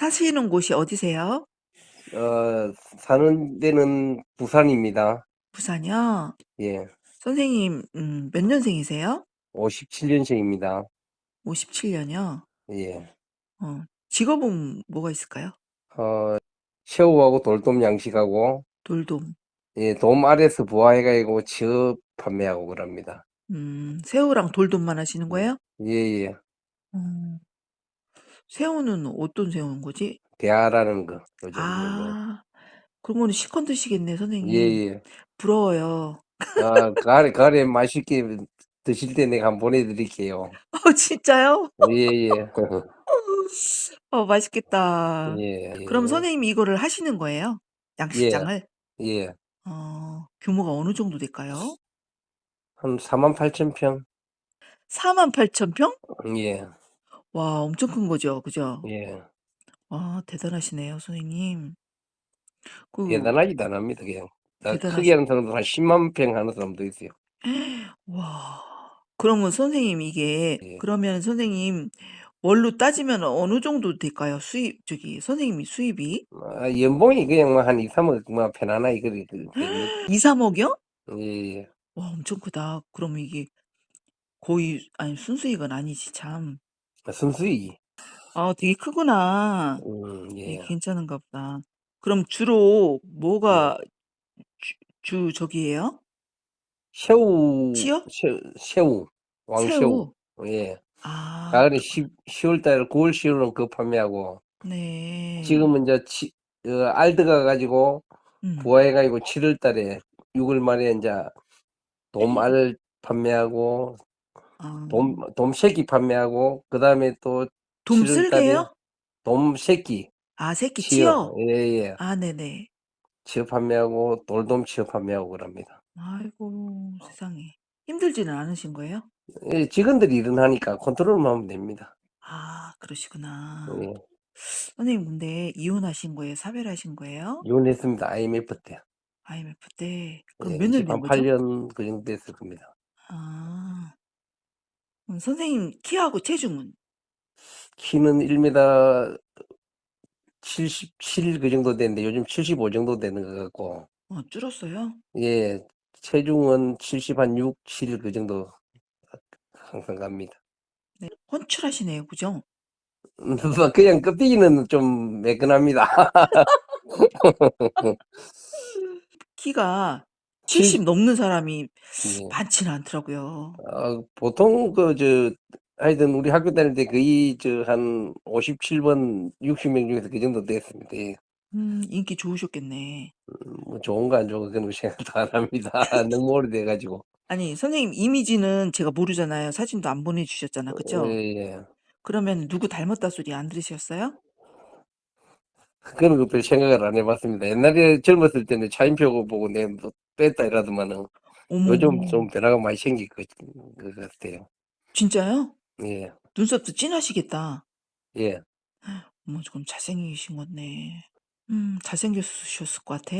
사시는 곳이 어디세요? 어, 사는 데는 부산입니다. 부산이요? 예, 선생님, 음, 몇 년생이세요? 57년생입니다. 57년이요? 예, 어, 직업은 뭐가 있을까요? 어, 새우하고 돌돔 양식하고, 돌돔. 예, 돔 아래서 부화해가지고 취업 판매하고 그럽니다. 음, 새우랑 돌돔만 하시는 거예요? 예, 예, 음, 새우는 어떤 새우인 거지? 대하라는 거, 요즘, 뭐, 아, 그런 거는 실컷 드시겠네, 예, 선생님. 예. 부러워요. 아, 가래, 가래 맛있게 드실 때 내가 한번 보내드릴게요. 어, 진짜요? 예, 예, 어, 맛있겠다. 예, 그럼 예, 선생님이 이거를 하시는 거예요? 예, 양식장을? 예. 어, 규모가 어느 정도 될까요? 한 4만 8천 평? 48,000 평? 예, 와, 엄청 큰 거죠. 그죠? 예. 와, 대단하시네요, 선생님. 그 대단하지도 않습니다, 그냥. 나 크게 대단하시 하는 사람도 한 10만 평 하는 사람도 있어요. 와. 그러면 선생님 이게 예. 그러면 선생님 월로 따지면 어느 정도 될까요? 수입 저기 선생님이 수입이? 아, 연봉이 그냥 뭐 한 2, 3억 뭐 편안하게 그래 그 됩니다. 2-3억 이요? 예, 예. 와, 엄청 크다. 그러면 이게 거의 아니 순수익은 아니지 참. 순수익. 아, 되게 크구나. 음, 되게 예. 괜찮은가 보다. 그럼 주로 뭐가 주, 주 저기예요? 새우, 치요? 새우, 새우, 왕새우. 새우. 예. 아, 가을에 10, 10월 달, 9월, 10월은 그 판매하고, 네. 지금은 이제 치, 어, 알 들어가가지고, 음. 부화해가지고 7월 달에, 6월 말에 이제 돔알 판매하고, 아, 돔, 돔 새끼 판매하고, 그 다음에 또돔 7월 달에 쓸개요? 돔 새끼, 아, 새끼 치어, 치어? 예, 예. 아, 네네. 치어 판매하고, 돌돔 치어 판매하고 그럽니다. 아이고, 세상에. 힘들지는 않으신 거예요? 예, 직원들이 일은 하니까 컨트롤만 하면 됩니다. 아, 그러시구나. 예. 선생님, 근데 이혼하신 거예요? 사별하신 거예요? 이혼했습니다. IMF 때. IMF 때. 그럼 예, 몇 년된한 거죠? 8년 그 정도 됐을 겁니다. 아, 선생님 키하고 체중은? 키는 1m 77 그 정도 되는데 요즘 75 정도 되는 것 같고, 어, 줄었어요? 예, 체중은 70 한 6, 7 그 정도 항상 갑니다. 네. 헌출하시네요, 그죠? 뭐 그냥 껍데기는 좀 매끈합니다. 키가 칠- 70 넘는 사람이 예. 많지는 않더라고요. 어, 보통 그 저 하여튼 우리 학교 다닐 때 거의 저 한 57번 60명 중에서 그 정도 됐습니다. 예. 음, 인기 좋으셨겠네. 뭐 좋은 거 안 좋은 거 그런 거 생각도 안 합니다. 너무 오래돼 가지고. 아니, 선생님 이미지는 제가 모르잖아요. 사진도 안 보내주셨잖아, 그죠? 예, 예. 그러면 누구 닮았다 소리 안 들으셨어요? 그런 거별 생각을 안 해봤습니다. 옛날에 젊었을 때는 차인표 보고 뭐 뺐다 이러더만은 어머, 요즘 좀 변화가 많이 생긴 것, 것 같아요. 진짜요? 예, 눈썹도 진하시겠다. 예. 어머, 그럼 잘생기신 건데. 음, 잘생겼으셨을 것 같아.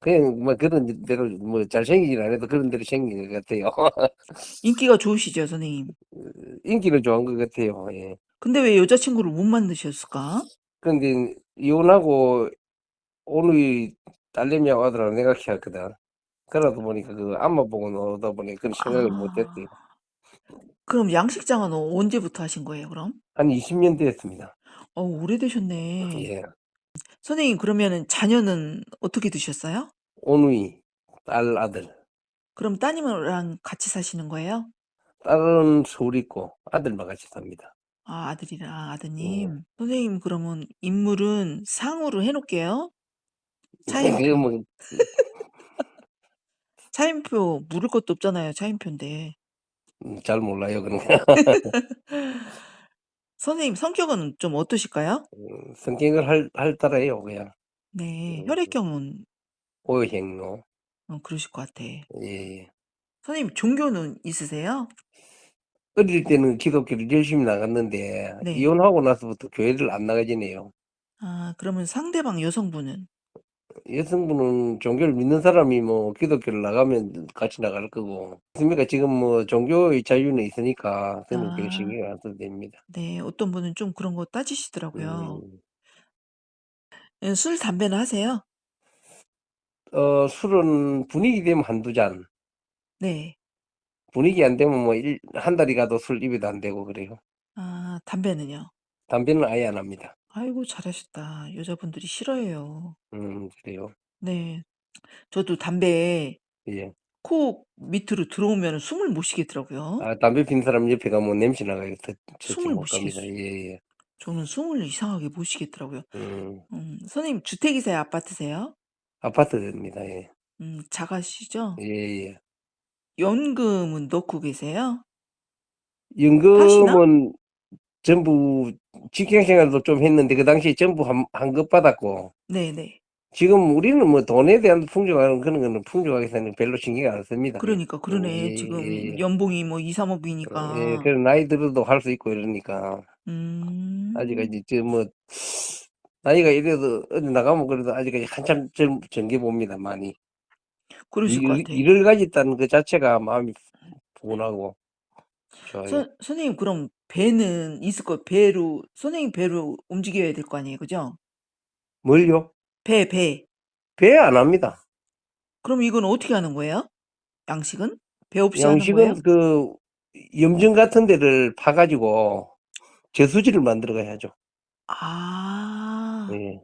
그냥 뭐 그런 대로 뭐 잘생기진 않아도 그런 대로 생긴 것 같아요. 인기가 좋으시죠, 선생님? 인기는 좋은 것 같아요. 예. 근데 왜 여자친구를 못 만드셨을까? 근데 이혼하고 오늘 딸내미하고 아들하고 내가 키웠거든. 그러다 보니까 그 안마 보고 나오다 보니 그런 생각을 못. 아, 그럼 양식장은 언제부터 하신 거예요, 그럼? 한 20 년 됐습니다. 어, 오래되셨네. 예. 선생님, 그러면은 자녀는 어떻게 두셨어요? 오누이, 딸, 아들. 그럼 따님이랑 같이 사시는 거예요? 딸은 서울 있고 아들만 같이 삽니다. 아, 아들이랑 예. 아드님. 선생님, 그러면 인물은 상으로 해 놓을게요. 그 차인표. 뭐 차인표 물을 것도 없잖아요. 차인표인데. 음, 잘 몰라요 그런 거. 선생님, 성격은 좀 어떠실까요? 음, 성격을 할, 할 따라요 그냥. 네, 음, 혈액형은 오행로. 어, 그러실 것 같아. 예, 예. 선생님, 종교는 있으세요? 어릴 때는 기독교를 열심히 나갔는데 네. 이혼하고 나서부터 교회를 안 나가지네요. 아, 그러면 상대방 여성분은? 여성분은 종교를 믿는 사람이 뭐 기독교를 나가면 같이 나갈 거고. 그러니까 지금 뭐 종교의 자유는 있으니까 저는 별 아, 신경 안 써도 됩니다. 네, 어떤 분은 좀 그런 거 따지시더라고요. 음, 예 술 담배는 하세요? 어 술은 분위기 되면 한두 잔. 네. 분위기 안 되면 뭐일한 달이 가도 술 입에도 안 대고 그래요. 아 담배는요? 담배는 아예 안 합니다. 아이고 잘하셨다. 여자분들이 싫어해요. 음 그래요? 네. 저도 담배 예. 코 밑으로 들어오면은 숨을 못 쉬겠더라고요. 아 담배 피는 사람 옆에 가면 냄새 나가요. 더 저쪽 숨을 못 못 갑니다. 쉬겠어요. 예예. 저는 숨을 이상하게 못 쉬겠더라고요. 음. 음 선생님 주택이세요? 아파트세요? 아파트입니다. 예. 음 자가시죠? 예예. 연금은 넣고 계세요? 연금은 전부 직장 생활도 좀 했는데 그 당시에 전부 한 환급 받았고 네네. 지금 우리는 뭐 돈에 대한 풍족한 그런 거는 풍족하게는 별로 신경 안 씁니다. 그러니까 음 그러네. 예 지금 예 예. 연봉이 뭐 2-3어 예. 억이니까. 그래서 나이 들어도 할 수 있고 이러니까. 음. 아직까지 저뭐 나이가 이래도 어디 나가면 그래도 아직까지 한참 젊 젊게 봅니다 많이. 그러실 것 일 같아. 일을 가졌다는 그 자체가 마음이 푸근하고 선 선생님 그럼 배는 있을 거 배로 선생님 배로 움직여야 될 거 아니에요. 그죠? 뭘요? 배, 배. 배 안 합니다. 그럼 이건 어떻게 하는 거예요? 양식은? 배 없이 하는 거예요? 양식은 그 염전 같은 데를 파 가지고 저수지를 만들어 가야죠. 아. 예.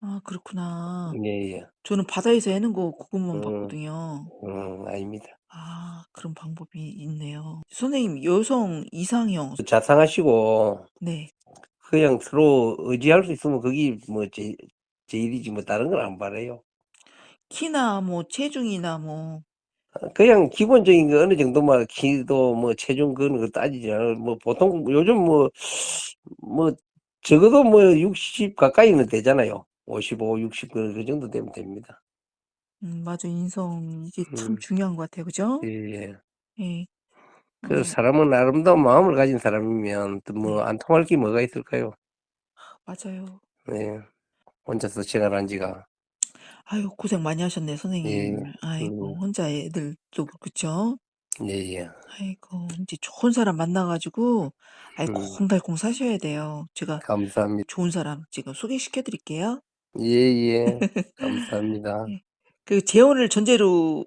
아 그렇구나. 예 예. 저는 바다에서 해는 거 그것만 음. 봤거든요. 음 아닙니다. 아 그런 방법이 있네요. 선생님 여성 이상형 자상하시고 네. 그냥 서로 의지할 수 있으면 그게 뭐 제 제일이지 뭐 다른 건 안 바라요. 키나 뭐 체중이나 뭐아 그냥 기본적인 거 어느 정도만 키도 뭐 체중 그런 거 따지지 않아요. 뭐 보통 요즘 뭐 뭐 적어도 뭐 60 가까이는 되잖아요. 55, 60그그 정도 되면 됩니다. 음 맞아. 인성 이게 참 음. 중요한 것 같아요. 그죠? 예예. 예. 그 어 사람은 아름다운 마음을 가진 사람이면 또 뭐 네. 안 통할 게 뭐가 있을까요? 맞아요. 네. 혼자서 생활한 지가. 아유 고생 많이 하셨네 예. 선생님. 아이고 음. 혼자 애들도 그쵸? 예예. 아이고 인제 좋은 사람 만나 가지고 음. 알콩달콩 사셔야 돼요. 제가 감사합니 좋은 사람 지금 소개시켜 드릴게요. 예예. 감사합니다. 예. 그 재혼을 전제로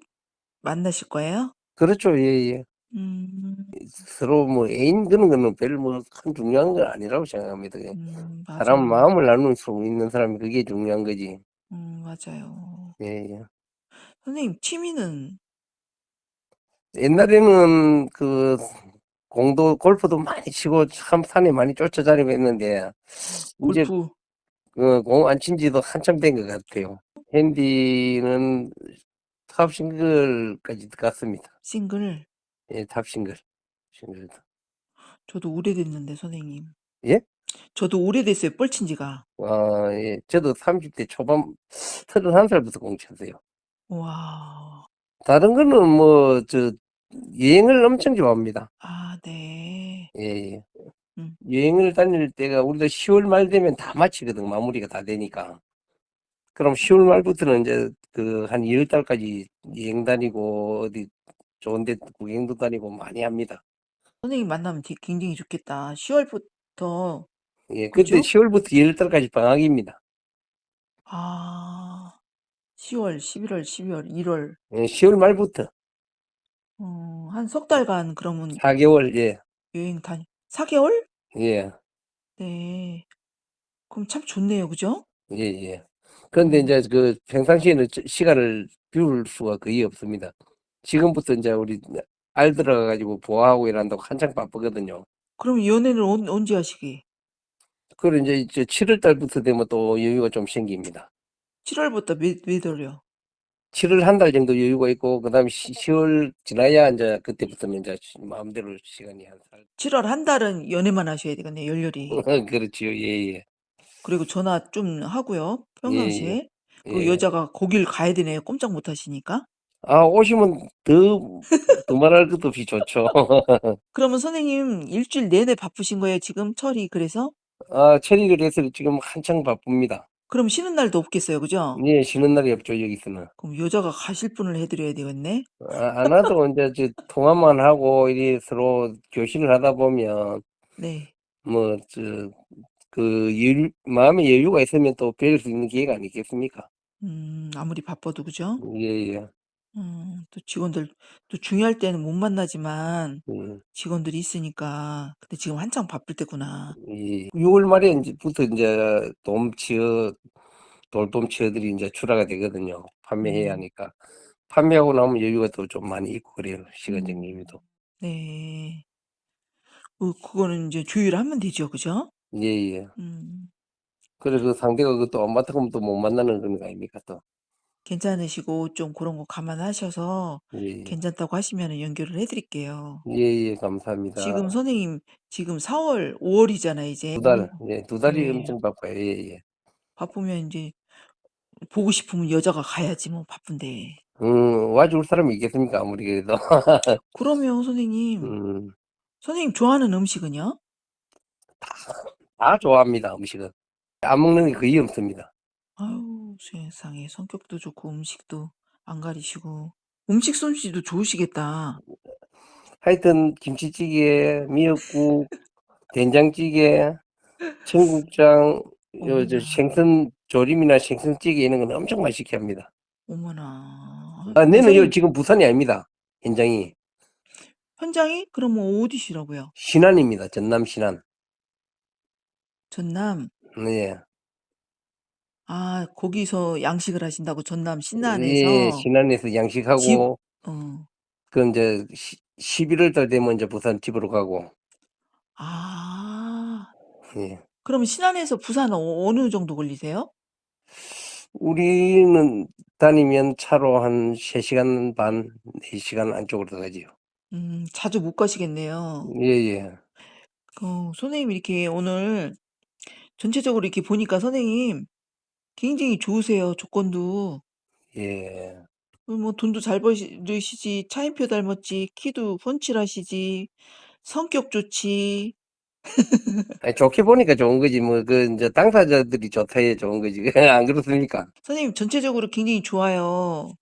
만나실 거예요? 그렇죠. 예예. 음. 이 서로 뭐 애인 그런 거는 별로 뭐큰 중요한 건 아니라고 생각합니다. 그냥 음 사람 맞아요. 마음을 나눌 수 있는 사람이 그게 중요한 거지. 음 맞아요. 예예. 선생님 취미는 옛날에는 그 공도 골프도 많이 치고 참 산에 많이 쫓아다니고 했는데 골프 그 공 안 친 지도 한참 된 것 같아요. 핸디는 탑 싱글까지 갔습니다. 싱글? 예 탑 싱글. 싱글도. 저도 오래됐는데 선생님. 예? 저도 오래됐어요 뻘친 지가. 아 예. 저도 30대 초반 31 살부터 공 쳤어요. 와. 다른 거는 뭐 저 여행을 엄청 좋아합니다. 아 네. 예 예. 음. 여행을 다닐 때가 우리도 10월 말 되면 다 마치거든 마무리가 다 되니까. 그럼 10월 말부터는 인제 그한10 달까지 여행 다니고 어디 좋은 데 구경도 다니고 많이 합니다. 선생님 만나면 되게 굉장히 좋겠다. 10 월부터 예. 그때 그죠? 10 월부터 10 달까지 방학입니다. 아. 10월, 11월, 12월, 1월. 예 10월 말부터 어 한 석 달간 그러면 4 개월 예. 여행 다니 4 개월? 예. 네. 그럼 참 좋네요. 그죠? 예예. 그런데 어. 인제 그 평상시에는 저 시간을 비울 수가 거의 없습니다. 지금부터 인제 우리 알 들어가 가지고 보호하고 이런다고 한창 바쁘거든요. 그럼 연애는 언 언제 하시게? 인제 이제 7 월 달부터 되면 또 여유가 좀 생깁니다. 7 월부터 몇 몇 월이요? 7월 한 달 정도 여유가 있고 그다음에 시 10월 지나야 인제 그때부터는 시 마음대로 시간이 한 살 7월 한 달은 연애만 하셔야 되겠네요 열렬히. 그렇지요. 예예. 그리고 전화 좀 하고요 예예. 평상시에. 그 예. 여자가 거길 가야 되네요 꼼짝 못 하시니까. 아 오시면 더 두말할 것도 없이 좋죠. 그러면 선생님 일주일 내내 바쁘신 거예요 지금 철이 그래서? 아 체리를 해서 지금 한창 바쁩니다. 그럼 쉬는 날도 없겠어요. 그죠? 예 쉬는 날이 없죠 여기서는. 그럼 여자가 가실 분을 해 드려야 되겠네. 아 안 와도 저 통화만 하고 이리 서로 교신을 하다 보면 네. 뭐 저 그 여유 마음의 여유가 있으면 또 배울 수 있는 기회가 아니겠습니까? 음 아무리 바빠도 그죠? 예예. 음 또 직원들 또 중요할 때는 못 만나지만 음. 직원들이 있으니까. 근데 지금 한창 바쁠 때구나. 예. 6월 말에 인제 부터 인제 돔치어 돌돔치어들이 인제 출하가 되거든요, 판매해야 음. 하니까. 판매하고 나면 여유가 또 좀 많이 있고 그래요, 시간적 음. 여유도. 네. 그 그거는 인제 조율을 하면 되죠. 그죠? 예예. 음. 그래 그 상대가 그것도 안 맞다 그러면 또 못 만나는 그런 거 아닙니까 또. 괜찮으시고 좀 고런 거 감안하셔서 예예. 괜찮다고 하시면은 연결을 해 드릴게요. 예예. 지금 감사합니다. 선생님 지금 4 월, 5 월이잖아요 이제. 2 달. 오예2 달이 네. 엄청 바빠요. 예예. 바쁘면 인제 보고 싶으면 여자가 가야지 뭐 바쁜데. 음 와 줄 사람이 있겠습니까 아무리 그래도. 그러면 선생님 음. 선생님 좋아하는 음식은요? 다 다 좋아합니다, 음식은. 안 먹는 게 거의 없습니다. 아유 세상에 성격도 좋고 음식도 안 가리시고. 음식 솜씨도 좋으시겠다. 하여튼 김치찌개, 미역국, 된장찌개, 청국장, 요 저 어머나. 생선 조림이나 생선찌개 이런 건 엄청 맛있게 합니다. 어머나. 아 내는 요 선생님 지금 부산이 아닙니다, 현장이. 현장이? 그러면 어디시라고요? 신안입니다, 전남 신안. 전남. 네. 아 거기서 양식을 하신다고 전남 예 신안에서? 신안에서 집 양식하고 어. 그 인제 시 11월 달 되면 인제 부산 집으로 가고. 아. 예. 그러면 신안에서 부산은 어 어느 정도 걸리세요? 우리는 다니면 차로 한 3 시간 반, 4 시간 안쪽으로 들어가지요. 음 자주 못 가시겠네요. 예예. 어 선생님 이렇게 오늘 전체적으로 이렇게 보니까 선생님 굉장히 좋으세요, 조건도. 예. 그 뭐 돈도 잘 버시르시지 차인표 닮았지 키도 훤칠하시지 성격 좋지. 아이 좋게 보니까 좋은 거지 뭐 그 인제 당사자들이 좋다해야 좋은 거지. 안 그렇습니까? 선생님 전체적으로 굉장히 좋아요.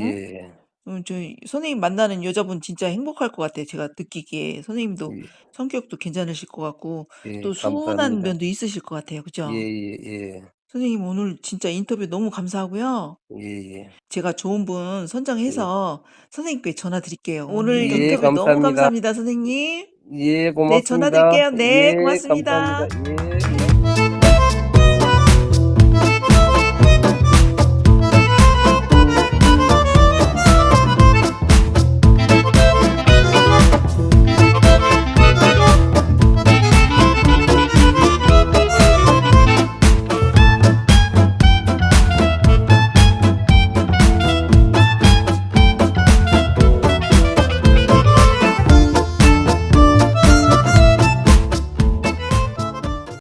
응? 예. 어 저희 선생님 만나는 여자분 진짜 행복할 것 같아요, 제가 느끼기에. 선생님도 예. 성격도 괜찮으실 것 같고 예 또 순한 감사합니다. 면도 있으실 것 같아요. 그죠? 예예예. 선생님 오늘 진짜 인터뷰 너무 감사하고요. 예예. 제가 좋은 분 예. 선정해서 선생님께 전화 드릴게요. 오늘 예 인터뷰 너무 감사합니다. 감사합니다, 선생님. 예 네 전화 고맙습니다. 드릴게요. 네 예 고맙습니다. 감사합니다. 예.